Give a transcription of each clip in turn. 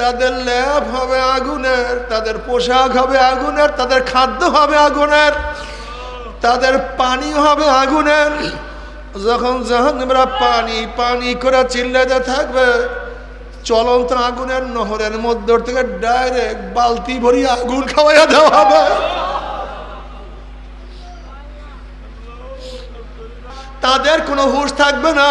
তাদের ল্যাব হবে আগুনের, তাদের পোশাক হবে আগুনের, তাদের খাদ্য হবে আগুনের, তাদের পানি হবে আগুনের। যখন যখন জাহান্নামীরা পানি পানি করে চিল্লাতে থাকবে, চলন্ত আগুনের নহরের মধ্য থেকে ডাইরেক্ট বালতি ভরি আগুন খাওয়াইয়া দেওয়া হবে। তাদের কোনো হুশ থাকবে না।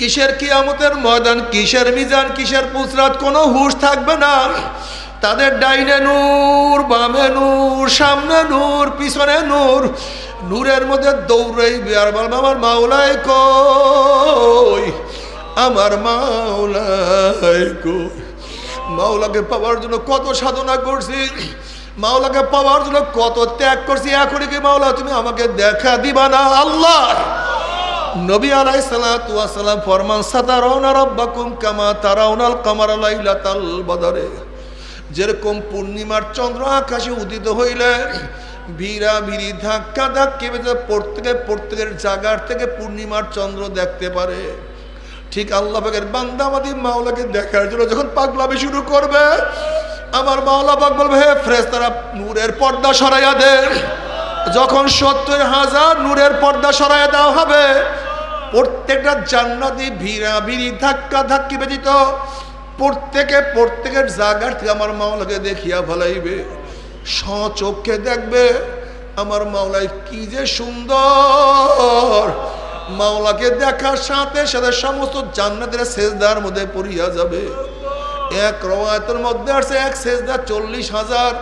কিসের কিয়ামতের ময়দান, কিসের মিজান, কিসের পুসরাত, কোনো হুশ থাকবে না। তাদের ডাইনে নূর, বামে নূর, সামনে নূর, পিছনে নূর। নূরের মধ্যে দৌড়াইবে, আর বলবে আমার মাওলাই কই? আমার মাওলাই কই? মাওলাকে পাওয়ার জন্য কত সাধনা করছি, মাওলাকে পাওয়ার জন্য কত ত্যাগ করছি। এখনই কি মাওলা, তুমি আমাকে দেখা দিবা না? আল্লাহ! নবী আলাই সালাম ফরমান কামা যেরকম পূর্ণিমার চন্দ্র আকাশে উদিত হইলে, ভিড়া ভিড়ি ধাক্কা ধাক্কি প্রত্যেকে প্রত্যেকের জায়গার থেকে পূর্ণিমার চন্দ্র দেখতে পারে। ঠিক আল্লাহ বান্দাবাদী মাওলাকে দেখার জন্য যখন পাগলামি শুরু করবে, আমার মাওলা পাক বলবে, হে ফ্রেস তারা নূরের পর্দা সরাইয়া দে। যখন সত্তর হাজার নূরের পর্দা সরাইয়া দেওয়া হবে, প্রত্যেকটা জান্নাতি ভিড়া, ভিড়ি, ধাক্কা, ধাক্কি ব্যতীত প্রত্যেকে প্রত্যেকের জায়গার থেকে আমার মাওলাকে দেখিয়া ফলাইবে। সচক্ষে দেখবে আমার মাওলাই কি যে সুন্দর। মাওলাকে দেখার সাথে সাথে সমস্ত জান্নাতের সেজদার মধ্যে পড়িয়া যাবে। এক রওয়ায়তের মধ্যে আসছে এক সেজদা চল্লিশ হাজার।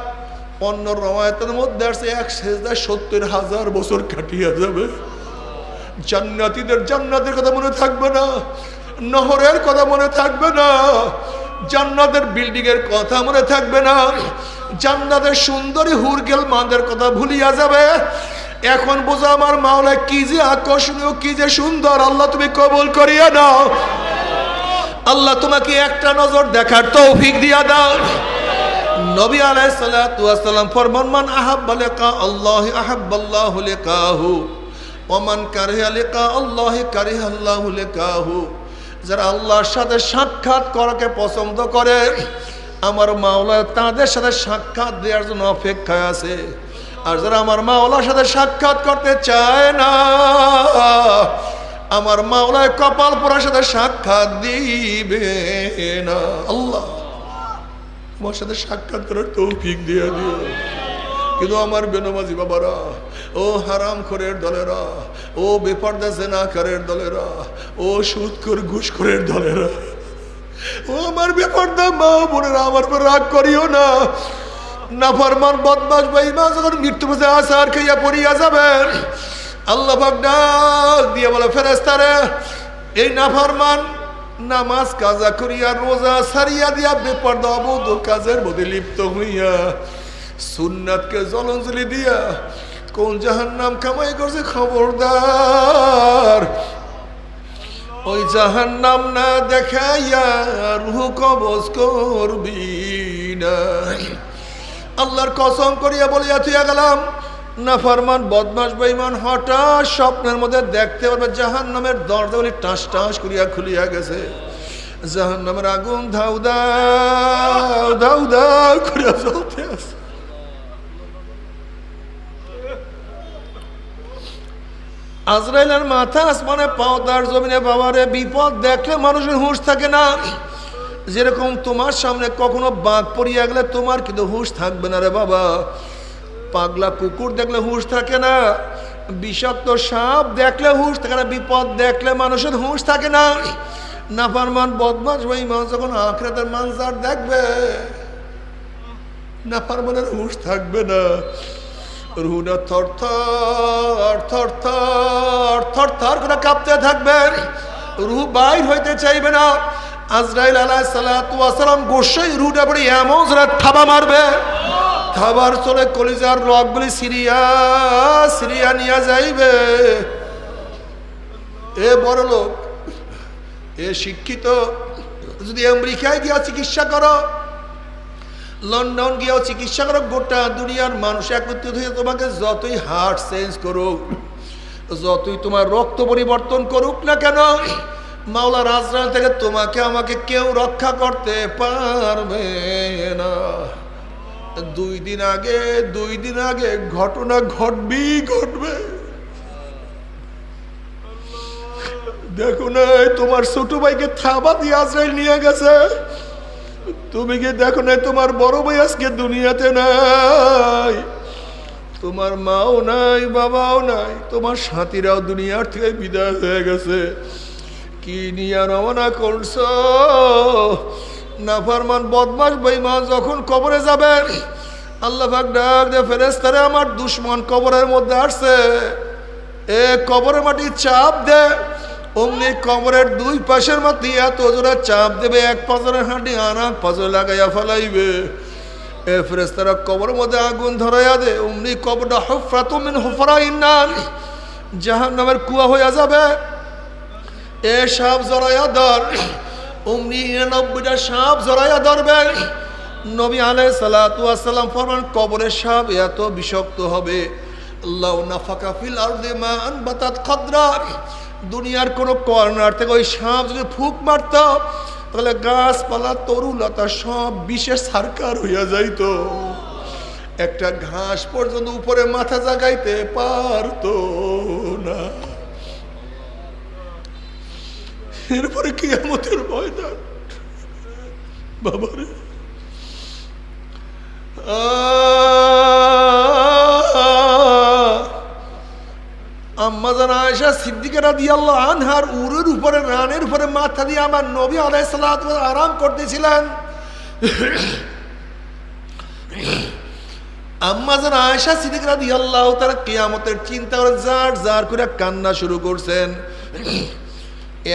অন্য রওয়ায়তের মধ্যে আসছে এক সেজদা সত্তর হাজার বছর কাটিয়া যাবে। জান্নাতীদের জান্নাতের কথা মনে থাকবে না, নহরের কথা মনে থাকবে না, জান্নাতের বিল্ডিং এর কথা মনে থাকবে না, জান্নাতের সুন্দরী হুরগেল মাদের কথা ভুলিয়া যাবে। এখন বোঝা আমার মাওলা কি যে আকর্ষণীয়, কি যে সুন্দর, আল্লাহ তুমি কবল করিয়া নাও। আল্লাহ তোমাকে একটা নজর দেখার তৌফিক দিয়া দাও। নবী আলাইহিস সালাতু ওয়াস সালাম ফরমান, মান আহাব্বা লিকা আল্লাহ আহাব্বাল্লাহু লিকাহু ওমান কারিহা লিকা আল্লাহ কারিহা আল্লাহু যারা আল্লাহর সাথে সাক্ষাৎ করাকে পছন্দ করে, আমার মাওলা তাদের সাথে সাক্ষাৎ দেওয়ার জন্য অপেক্ষায় আছে। আর যারা আমার মাওলার সাথে সাক্ষাৎ করতে চায় না, আমার মাওলায় কপাল পোড়ার সাথে সাক্ষাৎ দিবে না। আল্লাহ। আমার সাথে সাক্ষাৎ করার তৌফিক দিয়ে দিও। কিন্তু আমার বেনমাজি বাবারা, ও হারাম খোরের দলেরা, ও বেপর্দা জেনাকারের দলেরা, ও সুদখোর ঘুষখোরের দলেরা, ও আমার বেপর্দা মা বোনেরা, আমার উপর রাগ করিও না। নাফরমান বদমাস বেঈমান যখন মৃত্যু বুঝে আসার খাইয়া পড়িয়া যাবেন আল্লাহ ডাক দিয়ে বলে ফেরেস্তারে এই নাফরমান নামাজ কাজা করিয়া, রোজা সারিয়া দিয়া বেপর্দা অবৈধ কাজের মধ্যে লিপ্ত হইয়া, সুন্নাতকে জলঞ্জলি দিয়া কোন জাহান নাম কামাই করছে খবরদার। ওই জাহান নাম না দেখাইয়া রুহ কবজ করবি না। আল্লাহর কসম করিয়া বলিয়া থুইয়া গেলাম না ফরমান বদমাস বেঈমান হঠাৎ স্বপ্নের মধ্যে দেখতে পারবে জাহান দরজাগুলি টাস টাস করিয়া খুলিয়া গেছে। জাহান আগুন ধাউ দাও ধাউ দাও করিয়া চলতে আছে। আজরাইলের মাথা আসমানে পাওদার জমিনে বাবারে, বিপদ দেখলে মানুষের হুঁশ থাকে না। যেরকম তোমার সামনে কখনো বাঘ পড়িয়া গেলে তোমার কিন্তু হুঁশ থাকবে না রে বাবা। পাগলা কুকুর দেখলে হুঁশ থাকে না, বিষাক্ত সাপ দেখলে হুঁশ থাকে না, বিপদ দেখলে মানুষের হুঁশ থাকে না। নাফারমান বদমাস ওই মানুষ যখন আখরাতের মানজার দেখবে নাফারমানের হুঁশ থাকবে না। রুনা থর থর থর থর থর থর করে কাঁপতে থাকবে। রুহ বাইর হইতে চাইবে না। আজরাইল আলাহ সালাম গোসাই রুটা পড়ে এমন থাবা মারবে। থাবার চলে কলিজার রগগুলি সিরিয়া সিরিয়া নিয়ে যাইবে। এ বড় লোক, এ শিক্ষিত, যদি আমেরিকায় গিয়া চিকিৎসা করো, লন্ডন গিয়েও চিকিৎসা করো, গোটা দুনিয়ার মানুষ একত্রিত হয়ে তোমাকে যতই হার্ট চেঞ্জ করুক, যতই তোমার রক্ত পরিবর্তন করুক না কেন, মাওলা রাজরান থেকে তোমাকে আমাকে কেউ রক্ষা করতে পারবে না। দুই দিন আগে, দুই দিন আগে ঘটনা ঘটবি ঘটবে। দেখো না তোমার ছোট ভাইকে থাবা দিয়ে আজরাইল নিয়ে গেছে। তুমি কি দেখো না তোমার বড় ভাই আজকে দুনিয়াতে নাই? তোমার মাও নাই, বাবাও নাই, তোমার সাথীরাও দুনিয়ার থেকে বিদায় হয়ে গেছে। কি নিয়ে রওনা করছ? নাফারমান বদমাস বেইমা যখন কবরে যাবেন আল্লাহ পাক ডাক দে ফেরেস্তারে আমার দুশ্মন কবরের মধ্যে আসছে। এ কবরের মাটি চাপ দে, অমনি কবরের দুই পাশের মাটি এত জোরে চাপ দেবে, এক পাজরের হাঁটি আনা পাজরে লাগাইয়া ফেলাইবে। এ ফেরেস্তারা কবরের মধ্যে আগুন ধরাইয়া দে, অমনি কবরটা হফরা তুমিন হফরা ইন্নান জাহান নামের কুয়া হইয়া যাবে। এ সাপ জড়াইয়া ধর অমনি নব্বইটা সাপ জড়াইয়া ধরবে। নবী আলাই সালাতাম ফরমান, কবরের সাপ এত বিষাক্ত হবে। আল্লাহ নাফাকা ফিল আরদে মা আনবাতাত খদরা। দুনিয়ার কোনো কর্নার থেকে ওই সাপ যদি ফুক মারত, তাহলে গাছপালা, তরুলতা সব বিশেষ সারকার হইয়া যাইতো। একটা ঘাস পর্যন্ত উপরে মাথা জাগাইতে পারতো না। এরপরে কি আমাদের ময়দান? বাবারে। আম্মাজান আয়েশা সিদ্দিকারা দিয়ে আল্লাহ আনহার উরের উপরে, রানের উপরে মাথা দিয়ে আমার নবী আলাইসাল্লাম আরাম করতেছিলেন। আম্মাজান আয়েশা সিদ্দিকারা দিয়ে আল্লাহ তারা কিয়ামতের চিন্তা করে জার জার করে কান্না শুরু করছেন।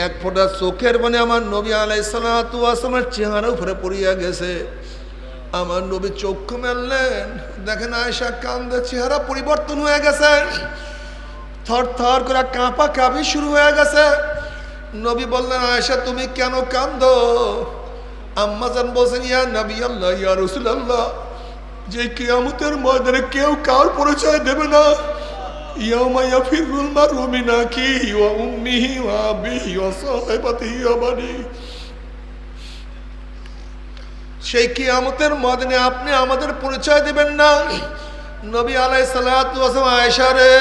এক ফোঁটা চোখের মানে আমার নবী আলাইসালামের চেহারা উপরে পড়িয়া গেছে। আমার নবী চক্ষু মেললেন, দেখেন আয়সা কান্দে চেহারা পরিবর্তন হয়ে গেছে। থর থর করে কাঁপা কাঁপি শুরু হয়ে গেছে। নবী বললেন আয়সা তুমি কেন কান্দ আম্মাজান বলছেন, ইয়া নবী আল্লাহ, ইয়া রসুল আল্লাহ যে কিয়ামতের ময়দানে কেউ কার পরিচয় দেবে না? يوم يفر المرء من أخيه وأمه وأبيه وصاحبته وبنيه সেই কিয়ামতের মদনে আপনি আমাদের পরিচয় দিবেন না নবী আলাই সালাম আয়সারে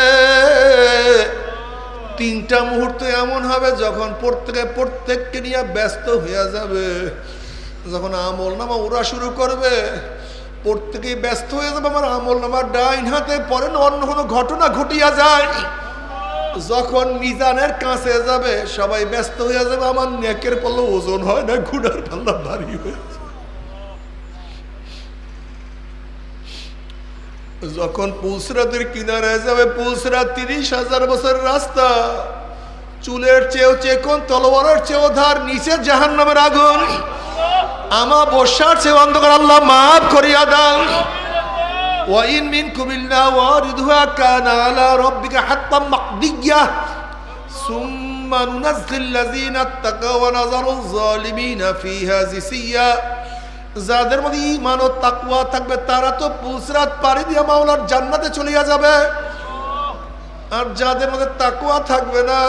তিনটা মুহূর্ত এমন হবে যখন প্রত্যেকে প্রত্যেককে নিয়ে ব্যস্ত হয়ে যাবে যখন আমল নামা ওরা শুরু করবে প্রত্যেকেই ব্যস্ত হয়ে যাবে আমার আমল নামার ডাইন হাতে, পরে অন্য কোনো ঘটনা ঘটিয়া যায় যখন মিজানের কাছে যাবে, সবাই ব্যস্ত হয়ে যাবে, আমার নেকের পাল্লা ওজন হয় না, ঘুড়ার পাল্লা ভারী হয়ে যায়। যখন পুলসরাতের কিনারে যাবে পুলসরাত তিরিশ হাজার বছর রাস্তা, চুলের চেয়েও চেকন, তলোয়ারের চেয়েও ধার, নিচে জাহান নামের আগুন আমা বর্ষার চেয়ে অন্ধকার আল্লাহ মাফ করিয়া দাও। ওয়াইন মিন কুমিল্লা ওয়ারিদুহা কানা আলা রাব্বিকা হাত্তাম মাকদিয়া সুম্মা নুনাজ্জিল লাযিনা তাকাও ওয়া নাযারু যালিমিনা ফিহা জিসিয়া যাদের মধ্যে ঈমান ও তাকওয়া থাকবে, তারা তো পুসরাত পাড়ি দিয়ে মাওলার জান্নাতে চলিয়া যাবে। আর যাদের মধ্যে তাকওয়া থাকবে না,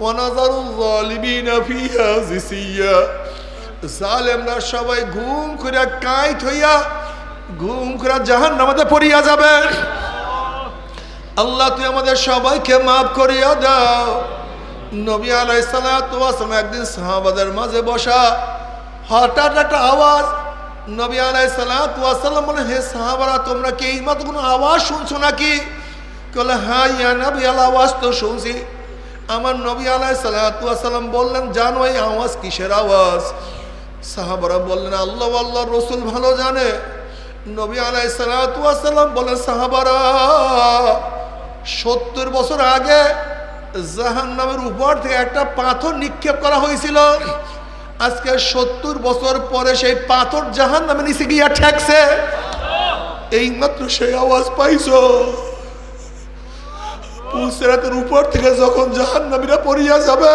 ওয়া নাযারু যালিমিনা ফিহা জিসিয়া জালেমরা সবাই ঘুম করে কাইট থইয়া ঘুম করে জাহান নামাতে পড়িয়া যাবে। আল্লাহ, তুই আমাদের সবাইকে মাফ করিয়া দাও। নবী আলাই সালাম একদিন সাহাবাদের মাঝে বসা, হঠাৎ একটা আওয়াজ, নবী আলাই সালাম বলে, হে সাহাবারা, তোমরা কি এই মতো কোনো আওয়াজ শুনছো নাকি? বলে হ্যাঁ ইয়া নবী আল আওয়াজ তো শুনছি। আমার নবী আলাই সালাম বললেন, জানো এই আওয়াজ কিসের আওয়াজ? সাহাবারা বললেন, আল্লাহ আল্লাহ, রসুল ভালো জানে। নবী আলাই সালাম বলেন, সাহাবারা, সত্তর বছর আগে জাহান নামের উপর থেকে একটা পাথর নিক্ষেপ করা হয়েছিল। আজকে সত্তর বছর পরে সেই পাথর জাহান নামে নিচে গিয়া ঠেকছে। এইমাত্র সেই আওয়াজ পাইছো। পুলসেরাতের উপর থেকে যখন জাহান নামীরা পড়িয়া যাবে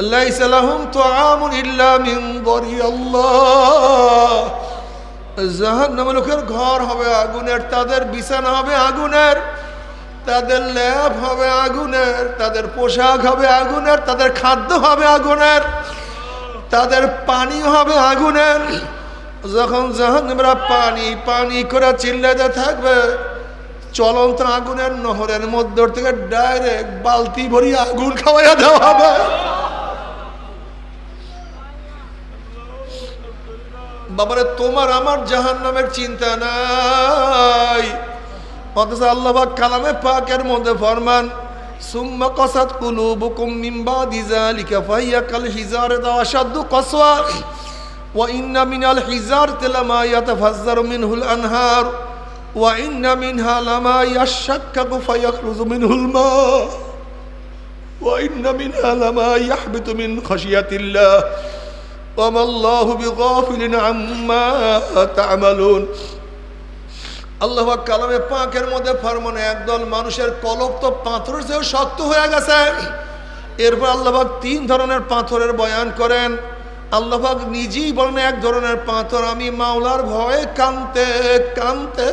ليس لهم طعام إلا من ضري الله জাহান্নাম লোকের ঘর হবে আগুনের তাদের বিছানা হবে আগুনের তাদের ল্যাব হবে আগুনের তাদের পোশাক হবে আগুনের তাদের খাদ্য হবে আগুনের তাদের পানি হবে আগুনের যখন জাহান্নামরা পানি পানি করে চিল্লাতে থাকবে চলন্ত আগুনের নহরের মধ্য থেকে ডাইরেক্ট বালতি ভরি আগুন খাওয়াইয়া দেওয়া হবে বাবারে, তোমার আমার জাহান নামের চিন্তা নাই। অথচ আল্লাহবাক কালামে পাকের মধ্যে ফরমান মিন মিন খাশিয়াতিল্লাহ। وما الله بغافل عما تعملون আল্লাহ কালামে পাকের মধ্যে ফরমানে একদল মানুষের কলব তো পাথরের চেয়েও শক্ত হয়ে গেছে এরপর আল্লাহবাক তিন ধরনের পাথরের বয়ান করেন আল্লাহবাক নিজেই বলেন এক ধরনের পাথর আমি মাওলার ভয়ে কানতে কানতে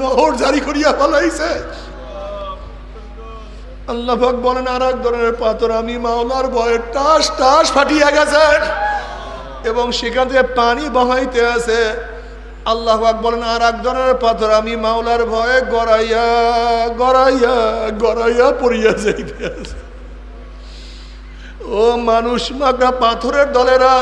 নহর জারি করিয়া ফলাইছে আল্লাহবাক বলেন আর এক ধরনের পাথর আমি মাওলার ভয়ে টাস টাস ফাটিয়া গেছে এবং সেখান থেকে পানি বহাইতে আছে। আল্লাহ বলেন আর এক ধরনের পাথর আমি মাওলার ভয়ে গড়াইয়া গড়াইয়া গড়াইয়া পড়িয়া যাইতে আছে। ও মানুষ মাগা পাথরের দলেরা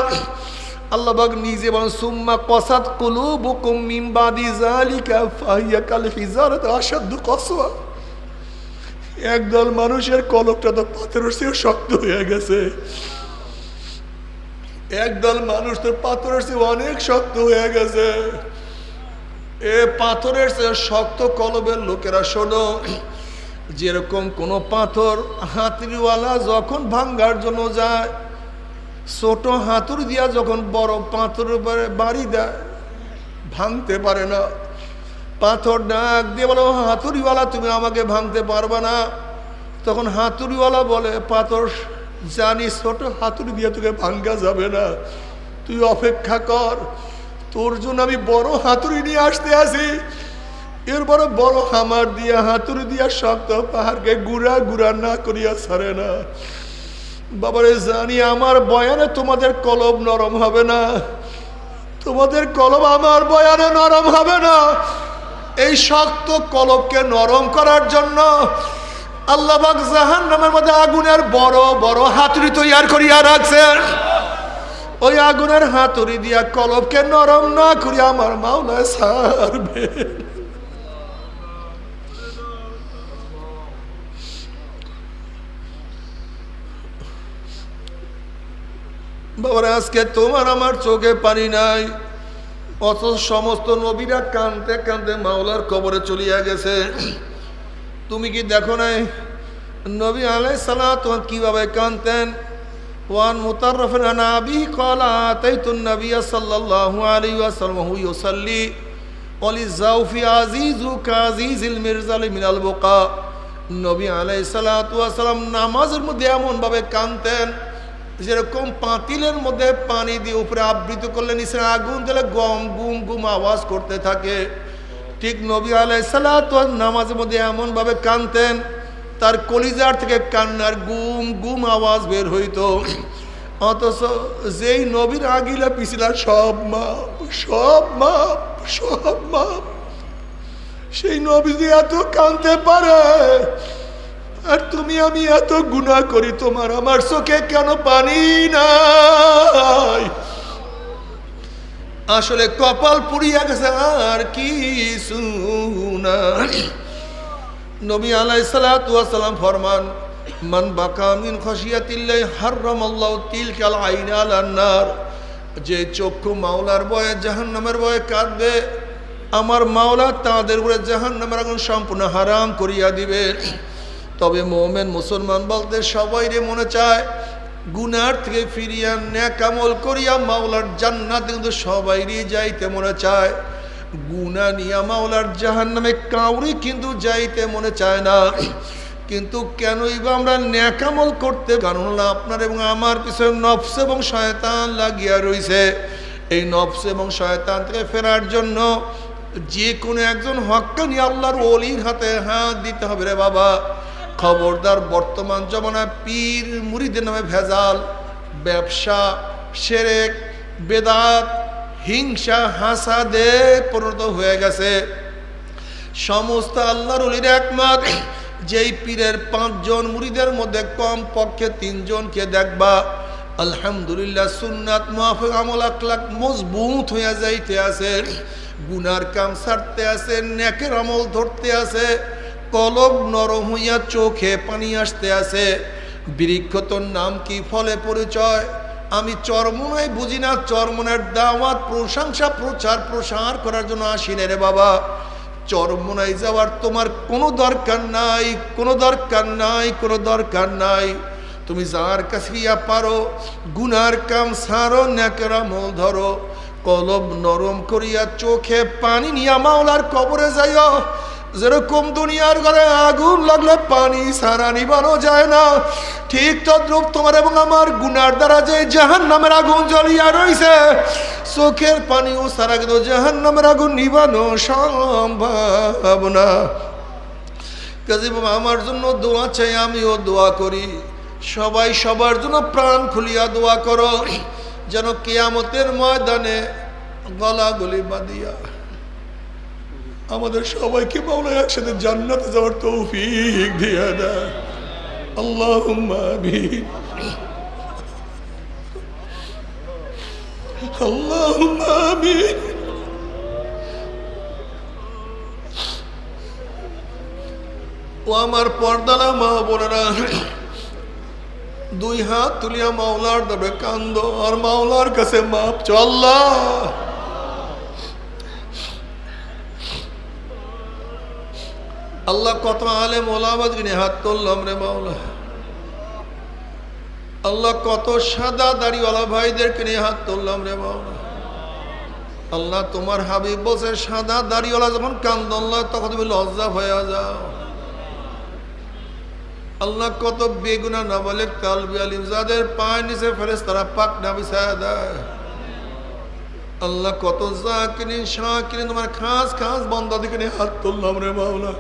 আল্লাহবাগ নিজে বলেন, সুম্মা কসাত কুলু বুকুম মিমবাদি জালিকা ফাহিয়া কাল হিজারত আসাদ্দু কসওয়া। একদল মানুষের কলকটা তো পাথরের চেয়ে শক্ত হয়ে গেছে। একদল মানুষ তো পাথরের চেয়ে অনেক শক্ত হয়ে গেছে। এ পাথরের চেয়ে শক্ত কলবের লোকেরা শোনো, যেরকম কোনো পাথর হাতুড়িওয়ালা যখন ভাঙ্গার জন্য যায়, ছোট হাতুড়ি দিয়া যখন বড় পাথরের উপরে বাড়ি দেয়, ভাঙতে পারে না। পাথর ডাক দিয়ে বলো, হাতুড়িওয়ালা, তুমি আমাকে ভাঙতে পারবে না? তখন হাতুড়িওয়ালা বলে, পাথর জানি ছোট হাতুড়ি দিয়ে তোকে ভাঙ্গা যাবে না। তুই অপেক্ষা কর, তোর জন্য আমি বড় হাতুড়ি নিয়ে আসতে আসি। এরপরে বড় হামার দিয়া, হাতুড়ি দিয়া শক্ত পাহাড়কে গুড়া গুড়া না করিয়া ছাড়ে না। বাবারে, জানি আমার বয়ানে তোমাদের কলব নরম হবে না। তোমাদের কলব আমার বয়ানে নরম হবে না। এই শক্ত কলবকে নরম করার জন্য আল্লাহবাক জাহান নামের মধ্যে আগুনের বড় বড় হাতুড়ি তৈয়ার করিয়া রাখছেন ওই আগুনের হাতুড়ি দিয়া কলবকে নরম না করিয়া আমার মাওলায় সারবে। বাবার, আজকে তোমার আমার চোখে পানি নাই। অত সমস্ত নবীরা কানতে কানতে মাওলার কবরে চলিয়া গেছে। তুমি কি দেখো নাই? নবী আলাই সালাত কীভাবে কানতেন ওয়ান মুতাররফিন আন আবি ক্বালা আতাইতু নবী সাল্লাল্লাহু আলাইহি ওয়াসাল্লাম হু ইউসাল্লি। ওয়ালি জাউফি আজিজু কাজিজিল মিরজাল মিনাল বুকা। নবী আলাই সালাতু ওয়াসাল্লাম নামাজের মধ্যে এমন ভাবে কানতেন যেরকম পাতিলের মধ্যে পানি দিয়ে উপরে আবৃত করলে নিচে আগুন দিলে গম, গুম গুম আওয়াজ করতে থাকে। ঠিক নবী আলাই সালাত নামাজের মধ্যে এমনভাবে কানতেন তার কলিজার থেকে কান্নার গুম গুম আওয়াজ বের হইতো। অথচ যেই নবীর আগিলা পিছিলা সব মাপ সব মাপ সব মাপ। সেই নবী যে এত কানতে পারে, আর তুমি আমি এত গুনাহ করি, তোমার আমার চোখে কেন পানি নাই? আসলে কপাল পুড়িয়া গেছে আর কি নবী আলাই সালাম ফরমান, মান বাকা মিন খসিয়াতিল্লাই হাররাম আল্লাহ তিল কাল আইন আলান্নার যে চক্ষু মাওলার বয়ে জাহান্নামের বয়ে কাঁদবে, আমার মাওলা তাদের উপরে জাহান্নামের আগুন সম্পূর্ণ হারাম করিয়া দিবে। তবে মোমেন মুসলমান বলতে সবাই রে মনে চায় গুনার থেকে ফিরিয়া ন্যাকামল করিয়া মাওলার জান্নাত কিন্তু সবাইরই যাইতে মনে চায়। গুনা নিয়া মাওলার জাহান নামে কাউরি কিন্তু যাইতে মনে চায় না। কিন্তু কেনই বা আমরা ন্যাকামল করতে কারণ আপনার এবং আমার পিছনে নফস এবং শয়তান লাগিয়া রইছে। এই নফস এবং শয়তান থেকে ফেরার জন্য যে কোনো একজন হক্কানি আল্লাহর অলির হাতে হাত দিতে হবে রে বাবা। খবরদার বর্তমান জমানায় পীর মুড়িদের নামে ভেজাল, ব্যবসা, সেরেক, বেদাত, হিংসা, হাসাদে পরিণত হয়ে গেছে। সমস্ত আল্লাহর অলির একমত যেই পীরের পাঁচজন মুড়িদের মধ্যে কম পক্ষে তিনজনকে দেখবা, আলহামদুলিল্লাহ সুন্নাত মাহফিক আমল, আখলাক মজবুত হইয়া যাইতে আছে। গুনার কাম ছাড়তে আছে, নেকের আমল ধরতে আছে। কলব নরম হইয়া চোখে পানি আসতে আছে। বৃক্ষ তোর নাম কি ফলে পরিচয়? আমি চরমনায় বুঝি না, চরমনের দাওয়াত, প্রশংসা, প্রচার, প্রসার করার জন্য আসি রে বাবা। চরমনায় যাওয়ার তোমার কোনো দরকার নাই, কোনো দরকার নাই, কোনো দরকার নাই। তুমি যার কাছে গিয়া পারো, গুনার কাম সারো, ন্যাকের আমল ধরো। কলব নরম করিয়া চোখে পানি নিয়া মাওলার কবরে যাইও। যেরকম দুনিয়ার ঘরে আগুন লাগলে, পানি সারা নিবানো যায় না। ঠিক তদ্রুপ তোমার এবং আমার গুনার দ্বারা যে জাহান নামের আগুন জ্বলিয়া রইছে, চোখের পানিও সারা কিন্তু জাহান নামের আগুন নিবানো সম্ভব না। আমার জন্য দোয়া চাই, আমিও দোয়া করি। সবাই সবার জন্য প্রাণ খুলিয়া দোয়া করো, যেন কেয়ামতের ময়দানে গলাগলি বাঁধিয়া আমাদের সবাইকে মাওলা একসাথে জান্নাতে যাওয়ার তৌফিক দিয়া দেয় আল্লাহ আল্লাহ ও আমার পর্দালা মা বোনেরা, দুই হাত তুলিয়া মাওলার দেবে কান্দ, আর মাওলার কাছে মাপ চল্লা আল্লাহ কত আলে মোলাবাদ কিনে হাত তুললাম রে মাওলা। আল্লাহ কত সাদা দাড়িওয়ালা ভাইদেরকে নিয়ে হাত তুললাম রে মাওলা। আল্লাহ তোমার হাবিব বসে সাদা দাড়িওয়ালা যখন কান্দল্লা তখন তুমি লজ্জা হয়ে যাও। আল্লাহ কত বেগুনা নাবালেক কালবি আলিম, যাদের পায়ের নিচে ফেরেস তারা পাক না বিছায় দেয়। আল্লাহ কত জাকিনি শাকিনি তোমার খাস খাস বন্দা দিকে নিয়ে হাত তুললাম রে মাওলা।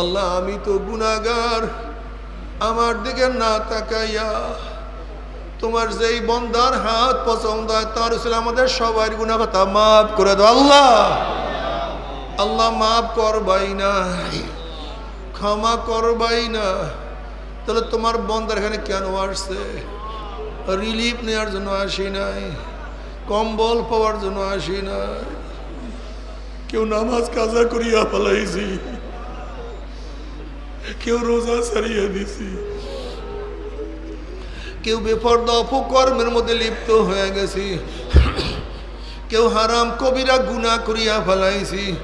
আল্লাহ, আমি তো গুনাগার আমার দিকে না তাকাইয়া তোমার যেই বন্দার হাত পছন্দ হয়, তার ছিল আমাদের সবার গুণা কথা মাফ করে দাও আল্লাহ। আল্লাহ মাফ করবাই না, ক্ষমা করবাই না। তাহলে তোমার বন্দার এখানে কেন আসছে? রিলিফ নেওয়ার জন্য আসি নাই, কম্বল পাওয়ার জন্য আসি নাই। কেউ নামাজ কাজা করিয়া ফেলাইছি। কেউ রোজা ছাড়িয়ে দিছি। কেউ বেপর্দা অপকর্মের মধ্যে লিপ্ত হয়ে গেছি। কেউ হারাম কবিরা গুণা করিয়া ফেলাইছি।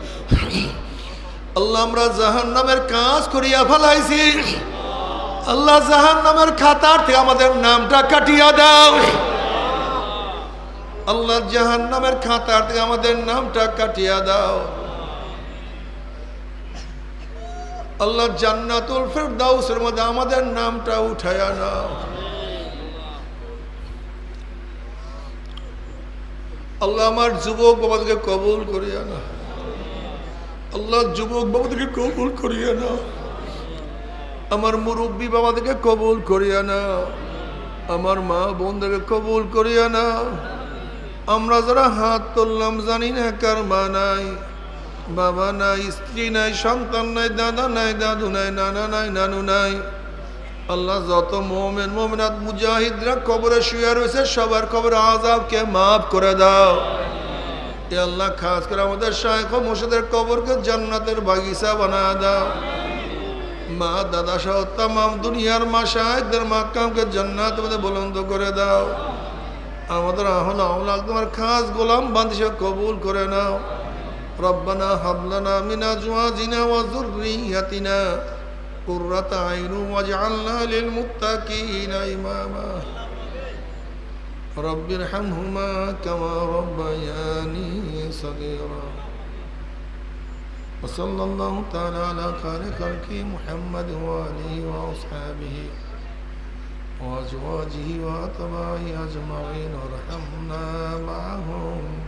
আল্লাহ আমরা জাহান নামের কাজ করিয়া ফেলাইছি। আল্লাহ জাহান নামের খাতার থেকে আমাদের নামটা কাটিয়া দাও। আল্লাহ জাহান নামের খাতার থেকে আমাদের নামটা কাটিয়া দাও। আল্লাহ জান্নাতুল ফেরদাউসের মধ্যে আমাদের নামটা উঠায়া নাও। আল্লাহ আমার যুবক বাবাদেরকে কবুল করিয়া না আল্লাহ যুবক বাবাদেরকে কবুল করিয়া না আমার মুরব্বী বাবাদেরকে কবুল করিয়া না আমার মা বোনদেরকে কবুল করিয়া না আমরা যারা হাত তুললাম জানি না কার মা নাই। বাবা নাই, স্ত্রী নাই, সন্তান নাই, দাদা নাই, দাদু নাই, নানা নাই, নানু নাই। আল্লাহ যত মোমেন, মোমেনাত মুজাহিদরা কবরে শুয়ে রয়েছে, সবার কবর আজাবকে মাফ করে দাও। আল্লাহ খাস করে আমাদের শায়খ মোর্শেদের কবরকে জান্নাতের বাগিচা বানা দাও। মা, দাদা সহ তাম দুনিয়ার মা শাহেকদের মাকামকে জান্নাত মধ্যে বুলন্দ করে দাও। আমাদের আহল আওলাদ তোমার খাস গোলাম বান্দিসে কবুল করে নাও। ربنا هب لنا من أزواجنا وذريتنا قرة عين واجعلنا للمتقين إماما. رب ارحمهما كما ربياني صغيرا. وصلى الله تعالى على خير خلقه محمد وآله وأصحابه وأزواجه وأتباعه أجمعين. وارحمنا معهم.